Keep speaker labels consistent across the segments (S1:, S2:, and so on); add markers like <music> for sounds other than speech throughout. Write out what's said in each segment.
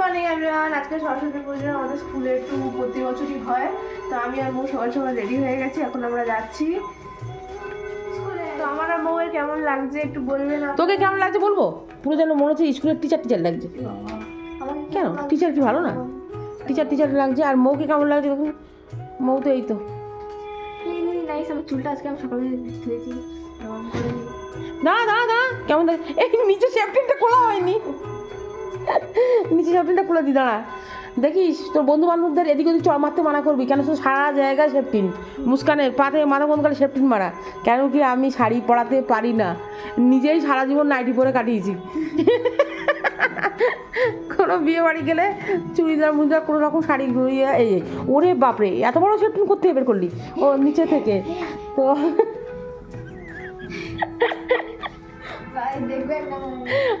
S1: Morning everyone আজকে সরস্বতী পুজো আমাদের স্কুলে একটু প্রতি বছরই হয়। তো আমি আর মৌ সকাল সকাল রেডি হয়ে গেছি এখন আমরা যাচ্ছি। তো আমার আর মৌয়ের কেমন লাগছে একটু বলবেন আপনি?
S2: তোকে কেমন লাগছে বলব? পুরো যেন মনে হচ্ছে স্কুলের টিচার টিচার লাগছে। কেন? টিচার কি ভালো না? টিচার টিচার লাগছে আর মৌকে কেমন লাগছে দেখুন? মৌ তো এই তো।
S1: নাইস আমার চুলটা আজকে আমি সকালে ধুয়েছি।
S2: দাঁড়া দাঁড়া দাঁড়া। কেমন এই নিচে চ্যাপ্টিনটা খোলা হয়নি। নিচে চ্যাপ্টিনটা খুলে দি, দাঁড়া। দেখিস, তোর বন্ধু বান্ধবদের এদিক ওদিক চড় মারতে মানা করবি, কেন তো সারা জায়গায় সেফটিন? মুস্কানের পাতে মাথা বন্ধ করে সেফটিন মারা। কেন কি আমি শাড়ি পরাতে পারি না? নিজেই সারা জীবন নাইটি পরে কাটিয়েছি। কোনো বিয়ে বাড়ি গেলে চুড়িদার, মুড়িদার, কোনো রকম শাড়ি ঘুরিয়ে, এই ওরে বাপরে, এত বড় সেফটিন করতে বের করলি? ও, নিচে থেকে। তো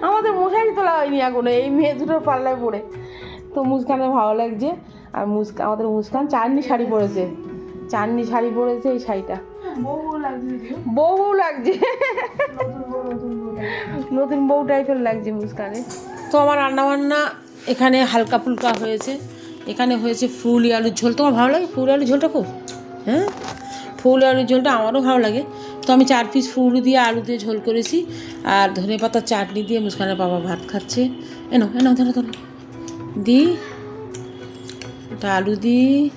S2: আমাদের মশারি তোলা হয়নি এখনও এই মেয়ে দুটোর পাল্লায় পড়ে। তো মুস্কানের ভালো লাগছে। আর মুস্কান আমাদের মুস্কান চাননি শাড়ি পরেছে। চাননি শাড়ি পরেছে এই শাড়িটা।
S1: বউ লাগছে
S2: বউ লাগছে।
S1: নতুন বউ নতুন
S2: নতুন বউ টাইপের লাগছে মুস্কানে। তো আমার রান্নাবান্না এখানে হালকা ফুলকা হয়েছে। এখানে হয়েছে ফুল আলুর ঝোল। তোমার ভালো লাগে ফুল আলুর ঝোলটা খুব? হ্যাঁ? ফুল আলুর ঝোলটা আমারও ভালো লাগে। তো আমি চার পিস ফুল দিয়ে আলু দিয়ে ঝোল করেছি, আর ধনে পাতার চাটনি দিয়ে মুস্কানের বাবা ভাত খাচ্ছে। এনো এনো, ধরো ধরো। দি এটা আলু দিই।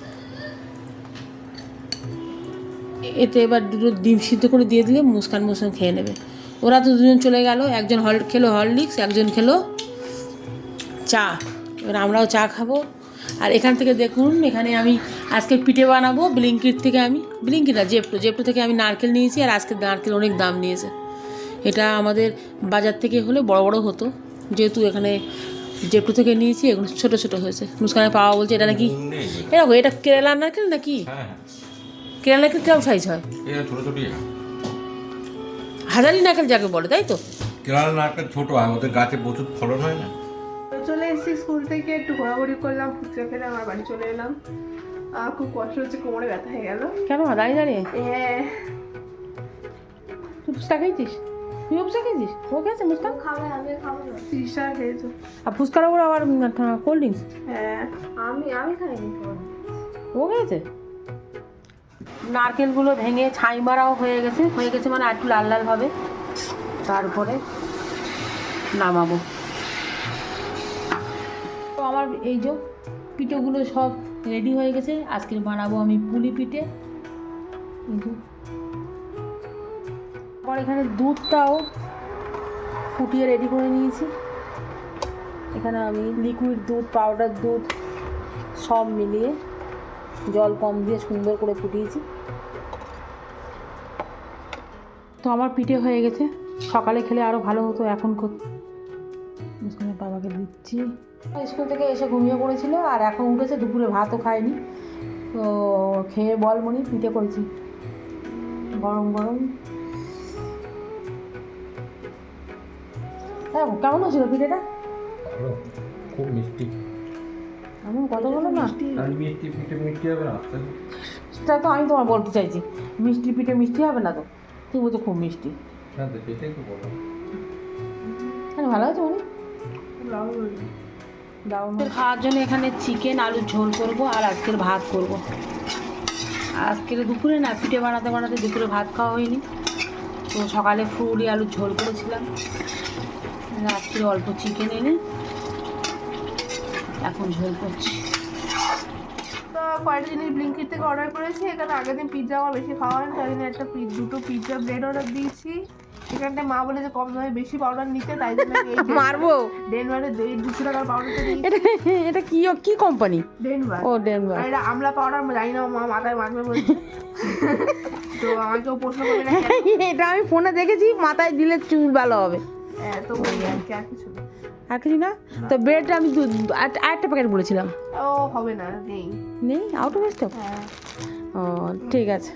S2: এতে এবার দুটো ডিম সিদ্ধ করে দিয়ে দিলে মুসকান মুসকান খেয়ে নেবে। ওরা তো দুজন চলে গেল, একজন হল, খেলো হরলিক্স, একজন খেলো চা। এবার আমরাও চা খাব। আর এখান থেকে দেখুন এখানে আমি আজকে পিঠে বানাবো ব্লিঙ্কিট থেকে আমি ব্লিঙ্কিট না জেপটো জেপটো থেকে আমি নারকেল নিয়েছি আর আজকে নারকেল অনেক দাম নিয়েছে। এটা আমাদের বাজার থেকে হলে বড় বড় হতো যেহেতু এখানে জেপটো থেকে নিয়েছি এগুলো ছোটো ছোটো হয়েছে। মুস্কানে পাওয়া বলছে এটা নাকি এরকম এটা কেরালা নারকেল নাকি?
S3: হ্যাঁ
S2: কেরালা নারকেল কেমন সাইজ হয়?
S3: হয়।
S2: হাজারি নারকেল যাকে বলে তাই তো?
S3: কেরালা নারকেল ছোটো হয় ওদের গাছে প্রচুর ফলন হয় না?
S1: চলে এসেছি স্কুল থেকে একটু ঘোরাঘুরি করলাম ফুচকা খেলে আমার বাড়ি চলে এলাম। আর খুব কষ্ট হচ্ছে কোমরে ব্যথা হয়ে গেল।
S2: কেন দাঁড়িয়ে দাঁড়িয়ে?
S1: হ্যাঁ।
S2: তুই ফুচকা খেয়েছিস? তুই ফুচকা খেয়েছিস? ও খেয়েছে ফুচকা?
S1: খাবে আমি খাব না। তিরিশ খেয়েছো।
S2: আর ফুচকার উপর আবার কোল্ড ড্রিঙ্কস
S1: হ্যাঁ। আমি আমি খাইনি
S2: ও খেয়েছে? নারকেলগুলো ভেঙে ছাই মারাও হয়ে গেছে হয়ে গেছে মানে আর একটু লাল লাল হবে। তারপরে নামাবো। আমার এই যে পিঠেগুলো সব রেডি হয়ে গেছে। আজকে বানাবো আমি পুলি পিঠে। আবার এখানে দুধটাও ফুটিয়ে রেডি করে নিয়েছি। এখানে আমি লিকুইড দুধ পাউডার দুধ সব মিলিয়ে জল কম দিয়ে সুন্দর করে ফুটিয়েছি। তো আমার পিঠে হয়ে গেছে। সকালে খেলে আরও ভালো হতো, এখন মুসকানের বাবাকে দিচ্ছি। স্কুল থেকে এসে ঘুমিয়ে পড়েছিল আর এখন উঠেছে দুপুরে ভাতও খায়নি। তো খেয়ে বল মনি পিঠে করেছি। গরম গরম। হ্যাঁ কেমন হয়েছিল পিঠেটা?
S3: ভালো খুব মিষ্টি।
S2: এমন কথা বলো না?
S3: মিষ্টি। পিঠে মিষ্টি হবে না
S2: সেটা তো আমি তোমার বলতে চাইছি। মিষ্টি পিঠে মিষ্টি হবে না তো? তুই বলছো খুব মিষ্টি।
S3: হ্যাঁ তো সেটাই তো বলো।
S2: ভালো আছে দারুণ খাওয়ার জন্য এখানে চিকেন আলুর ঝোল করব আর আজকের ভাত করব। আজকের দুপুরে না, পিঠে বানাতে বানাতে দুপুরে ভাত খাওয়া হয়নি। তো সকালে ফুলি আলুর ঝোল করেছিলাম। রাত্রে অল্প চিকেন এনে এখন ঝোল করছি।
S1: তো কয়েকটা জিনিস ব্লিঙ্কিট থেকে অর্ডার করেছি। এখানে আগের দিন পিৎজা আমার বেশি খাওয়া হয় তাই জন্য একটা দুটো পিৎজা ব্রেড অর্ডার দিয়েছি। এখানটা মা বলে যে কম দামে বেশি পাউডার নিতে তাই জন্য <laughs>
S2: মারবো?
S1: ডেনমার্কের দুশো টাকার পাউডারটা নিয়েছি।
S2: এটা <laughs> এটা কি কি কোম্পানি
S1: ডেনমার্ক
S2: ও ডেনমার্ক
S1: এটা আমলা পাউডার জানি না মা মাথায় মাখবে বলছে <laughs> তো আমাকেও প্রশ্ন করবে না
S2: এটা আমি ফোনে দেখেছি মাথায় দিলে চুল ভালো হবে।
S1: হ্যাঁ, তো ওই আর কি আর কিছু
S2: আর কিছু না? তো আমি আরেকটা প্যাকেট বলেছিলাম।
S1: ও হবে না নেই।
S2: নেই? আউট অফ স্টক
S1: হ্যাঁ।
S2: ও ঠিক আছে।